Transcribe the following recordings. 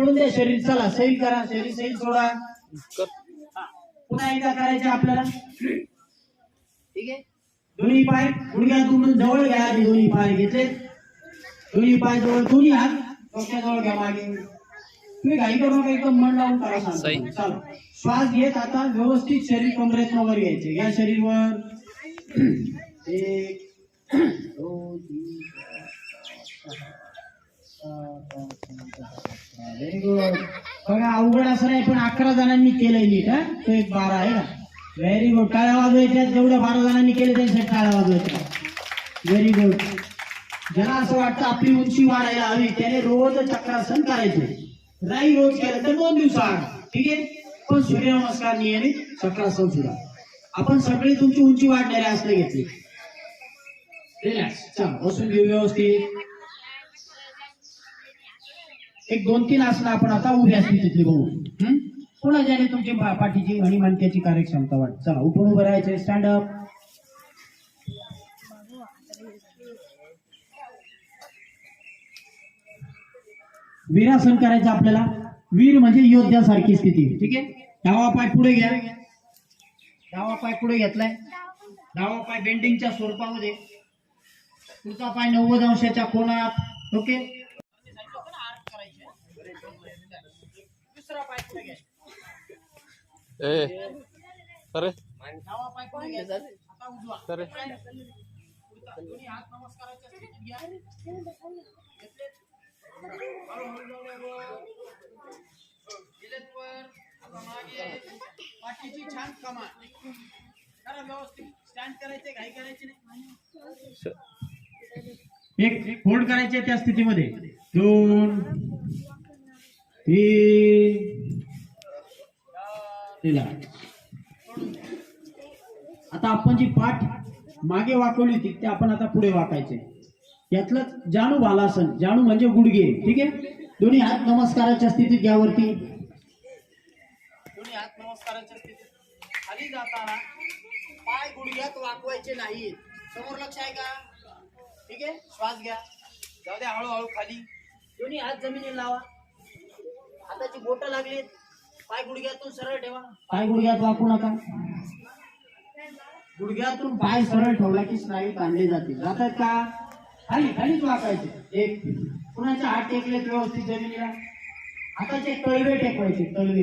सोडून द्या शरीर. चला सैल करा शरीर सैल सोडा. पुन्हा एकदा करायचे आपल्याला. ठीक आहे? दोन्ही पाय गुडघ्यातून जवळ घ्या आधी दोन्ही पाय घेतले. दोन्ही पाय जवळ दोन्ही हात डोक्याजवळ घ्या मागे. तुम्ही घाई करू नका एकदम मन लावून करा सही. सांगतो चला. श्वास घेत आता व्यवस्थित शरीर कमरेत वर घ्यायचे. घ्या शरीर वर एक दोन तीन व्हेरी गुड बघा अवघड असं नाही पण अकरा जणांनी केलंय नीट हा? तो एक बारा आहे का व्हेरी गुड टाळ्या वाजवायच्या जेवढ्या बारा जणांनी केले त्यांच्यासाठी टाळ्या वाजवायच्या व्हेरी गुड ज्याला असं वाटतं आपली उंची वाढायला हवी त्याने रोज चक्रासन करायचे. नाही रोज केलं तर दोन दिवसाआड. ठीक आहे? पण सूर्यनमस्कार नियमित चक्रासन सुद्धा. आपण सगळी तुमची उंची वाढणारे असले घेतली. रिलॅक्स चला बसून घेऊ व्यवस्थित. एक दोन तीन आसनं आपण आता उभ्या स्थितीतली बघू. पुन्हा ज्याने तुमची पाठीची आणि मणक्याची कार्यक्षमता वाढ. चला उठून उभं राहायचे स्टँड अप वीरासन करायचं आपल्याला. वीर म्हणजे योद्ध्यासारखी स्थिती. ठीक आहे? डावा पाय पुढे घ्या. डावा पाय पुढे घेतलाय. डावा पाय बेंडिंगच्या स्वरूपामध्ये. पुढचा पाय नव्वद अंशाच्या कोणात ओके? दुसरा पाय पुढे घ्या ए अरे डावा पाय पुढे घ्या आता उजवा अरे पुढचा. दोन्ही हात नमस्काराच्या स्थितीत घ्या घेतले. हळूहळू जाऊया वर. गेलेत वर. आता मागे. पाठीची छान कमान करा व्यवस्थित स्टँड करायचे घाई करायची नाही एक होल्ड करायचे त्या स्थितीमध्ये दोन. आता आपण जी पाठ मागे वाकवली होती ते आपण आता पुढे वाकायचे. यातलं जाणू बालासन जाणू म्हणजे गुडघे ठीक आहे? दोन्ही हात नमस्काराच्या स्थितीत घ्यावरती दोन्ही हात नमस्काराच्या स्थितीत. खाली जाताना पाय गुडघ्यात वाकवायचे नाहीत. समोर लक्ष आहे का? ठीक आहे? श्वास घ्या. जाऊ द्या हळूहळू खाली. दोन्ही हात जमिनीला लावा. हाताची बोट लागलीत पाय गुडघ्यातून सरळ ठेवा. पाय गुडघ्यात वाकू नका. गुडघ्यातून पाय सरळ ठेवला की स्नायू ताणले जातील. जातात का? खाली खालीच वाकायचे. एक कुणाचे हात टेकलेत व्यवस्थित जमिनीला? हाताचे तळवे टेकवायचे तळवे.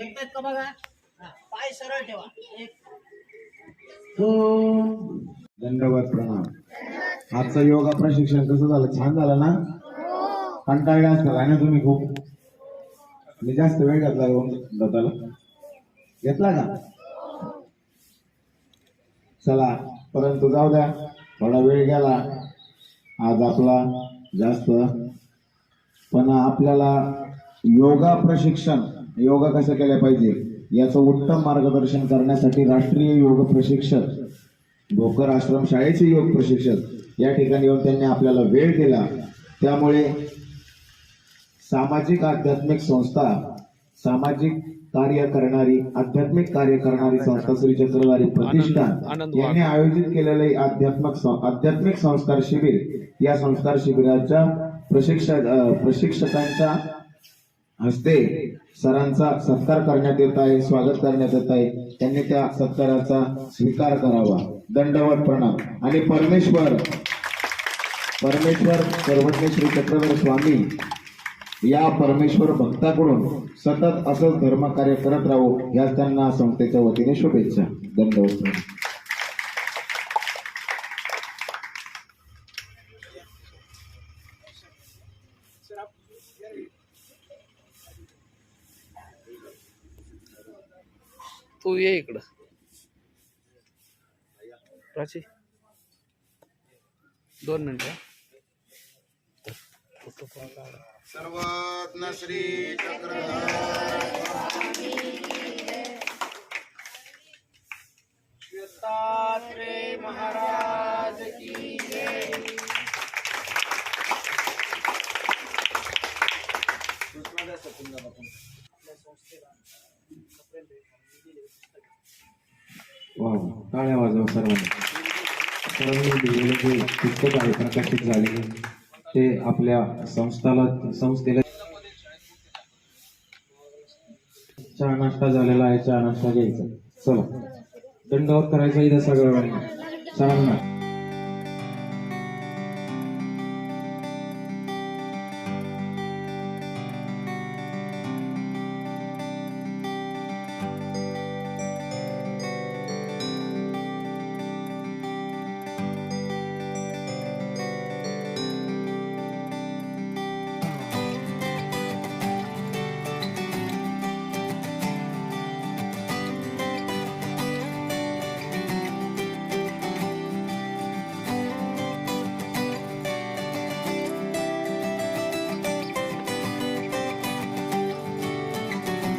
टेकतायत का बघा? हा, पाय सरळ ठेवा. एक. दोन. दंडवत प्रणाम आजचं योगा प्रशिक्षण कसं झालं? छान झालं ना? कंटाळले असतात आहे ना तुम्ही खूप? मी जास्त वेळ घातला दत्ताला घेतला का? चला परंतु जाऊ द्या. थोडा वेळ गेला. आज आपला जास्त. पण आपल्याला योगा प्रशिक्षण योगा कसं केलं पाहिजे? याचं उत्तम मार्गदर्शन करण्यासाठी राष्ट्रीय योग प्रशिक्षक भोकर आश्रम शाळेचे योग प्रशिक्षक या ठिकाणी येऊन त्यांनी आपल्याला वेळ दिला. त्यामुळे सामाजिक आध्यात्मिक संस्था सामाजिक कार्य करणारी आध्यात्मिक कार्य करणारी संस्था श्री चक्रधारी प्रतिष्ठान. यांनी आयोजित केलेले आध्यात्मिक आध्यात्मिक संस्कार शिबिर या संस्कार शिबिराच्या प्रशिक्षक प्रशिक्षकांच्या हस्ते सरांचा सत्कार करण्यात येत आहे स्वागत करण्यात येत आहे. त्यांनी त्या सत्काराचा स्वीकार करावा. दंडवत प्रणाम. आणि परमेश्वर परमेश्वर सर्वज्ञ श्री चक्रधर स्वामी या परमेश्वर भक्ताकडून सतत असंच धर्म कार्य करत राहू या त्यांना संस्थेच्या वतीने शुभेच्छा. धन्यवाद. तू ये इकडं. प्राची दोन मिनिटं. फोटो सर्वज्ञ श्री दत्तात्रेय महाराज की जय. वा टाळ्या वाजवा सर्वांनी. सर्वांनी लिहिलेले जे पुस्तक आहे प्रकाशित झालेले. ते आपल्या संस्थाला संस्थेला चहा नाश्ता झालेला आहे चहा नाश्ता घ्यायचा. चला. दंडवत करायचा इथं सगळ्यांना. सरांना